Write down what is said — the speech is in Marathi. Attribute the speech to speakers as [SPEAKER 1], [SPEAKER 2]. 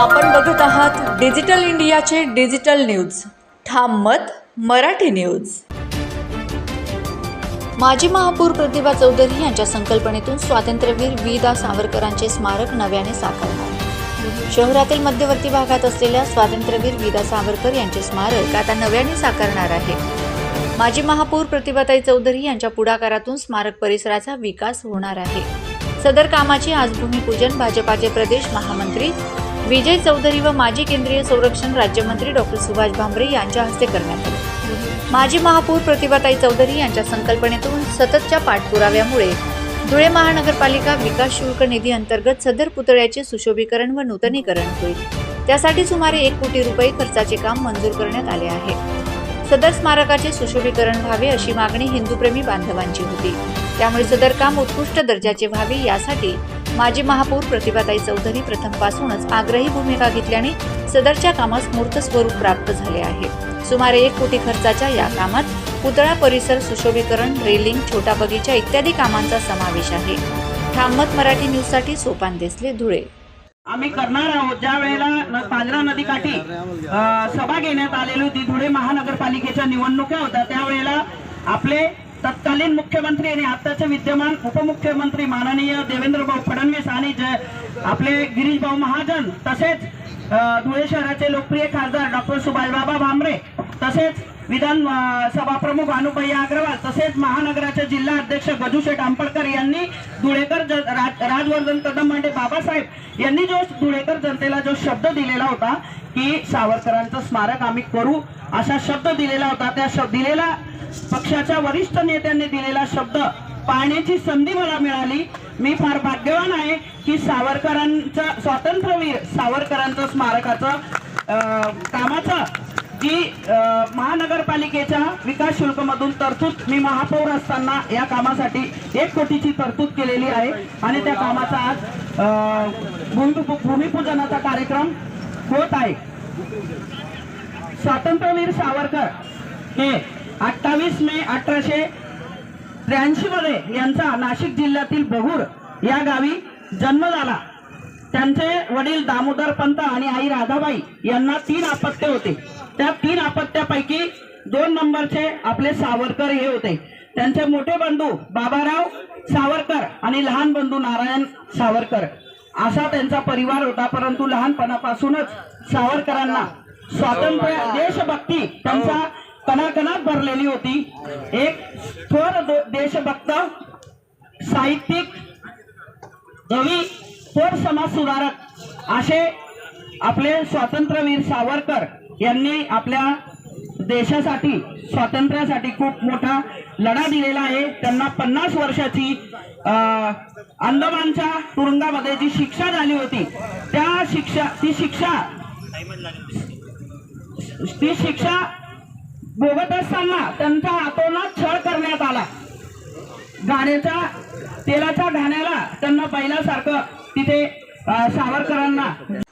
[SPEAKER 1] आपण बघत आहात डिजिटल इंडियाचे डिजिटल न्यूज. ठाम मत मराठी न्यूज. माजी महापौर प्रतिभा चौधरी यांच्या संकल्पनेतून स्वातंत्र्यवीर वी दा सावरकरांचे स्मारक नव्याने साकारणार. शहरातील मध्यवर्ती भागात असलेल्या स्वातंत्र्यवीर विदा सावरकर यांचे स्मारक आता नव्याने साकारणार आहे. माजी महापौर प्रतिभाताई चौधरी यांच्या पुढाकारातून स्मारक परिसराचा विकास होणार आहे. सदर कामाचे आज भूमिपूजन भाजपाचे प्रदेश महामंत्री विजय चौधरी व माजी केंद्रीय संरक्षण राज्यमंत्री डॉक्टर सुभाष भामरे यांच्या हस्ते करण्यात आले. माजी महापौर प्रतिभाताई चौधरी यांच्या संकल्पनेतून सततच्या पाठपुराव्यामुळे धुळे महानगरपालिका विकास शुल्क निधी अंतर्गत सदर पुतळ्याचे सुशोभीकरण व नूतनीकरण होईल. त्यासाठी सुमारे एक कोटी रुपये खर्चाचे काम मंजूर करण्यात आले आहे. सदर स्मारकाचे सुशोभीकरण व्हावे अशी मागणी हिंदूप्रेमी बांधवांची होती. त्यामुळे सदर काम उत्कृष्ट दर्जाचे व्हावे यासाठी माजी महापौर प्रतिभाताई चौधरी प्रथमपासूनच आग्रही भूमिका घेतल्याने सदरच्या कामास मूर्त स्वरूप प्राप्त झाले आहे. सुमारे एक कोटी खर्चाच्या या कामात पुतळा परिसर सुशोभीकरण रेलिंग छोटा बगीचा इत्यादी कामांचा समावेश आहे. ठाममत मराठी न्यूजसाठी सोपान देसले धुळे.
[SPEAKER 2] आम्ही करणार आहोत. ज्या वेळेला पांजरा नदीकाठी सभा घेण्यात आलेली होती धुळे महानगरपालिकेच्या निवडणुका होत्या त्यावेळेला आपले तत्कालीन मुख्यमंत्री आणि आताचे विद्यमान उपमुख्यमंत्री माननीय देवेंद्रभाऊ फडणवीस आणि जे आपले गिरीशभाऊ महाजन तसेच धुळे शहराचे लोकप्रिय खासदार डॉक्टर सुभाषबाबा भामरे तसेच विधान सभा प्रमुख अनुपय्या अग्रवाल तसेच महानगराचे जिल्हा अध्यक्ष गजूशेठ आंबडकर यांनी धुळेकर राजवर्धन कदम म्हणजे बाबासाहेब यांनी जो धुळेकर जनतेला जो शब्द दिलेला होता की सावरकरांचं स्मारक आम्ही करू असा शब्द दिलेला होता. त्या शब्द दिलेला पक्षाच्या वरिष्ठ नेत्यांनी दिलेला शब्द पाहण्याची संधी मला मिळाली. मी फार भाग्यवान आहे की सावरकरांचं स्वातंत्र्यवीर सावरकरांचं स्मारकाचं कामाचं जी महानगरपालिकेच्या विकास शुल्कमधून तरतूद मी महापौर असताना या कामासाठी एक कोटीची तरतूद केलेली आहे. आणि त्या कामाचा आज भूमिपूजनाचा कार्यक्रम होत आहे. स्वातंत्र्यवीर सावरकर हे अठ्ठावीस मे अठराशे त्र्याऐंशी मध्ये यांचा नाशिक जिल्ह्यातील बहुर या गावी जन्म झाला. त्यांचे वडील दामोदर पंत आणि आई राधाबाई यांना तीन अपत्य होते. त्या तीन अपत्यापैकी दोन नंबरचे आपले सावरकर हे होते. त्यांचे मोठे बंधू बाबाराव सावरकर आणि लहान बंधू नारायण सावरकर. असा त्यांचा परिवार होता परंतु लहानपणापासूनच सावरकरांना स्वातंत्र्य देशभक्ती त्यांच्या कणाकणात भरलेली होती. एक थोर देशभक्त साहित्यिक कवी थोर समाज सुधारक असे आपले स्वातंत्र्यवीर सावरकर यांनी आपल्या देशासाठी स्वातंत्र्यासाठी खूप मोठा लढा दिलेला आहे. त्यांना पन्नास वर्षाची अं, अंदमानच्या तुरुंगामध्ये जी शिक्षा झाली होती त्या शिक्षा ती शिक्षा ती शिक्षा भोगत असताना त्यांच्या हातोनात छळ करण्यात आला. गाण्याच्या तेलाच्या घाण्याला त्यांना पहिल्यासारखं तिथे सावरकरांना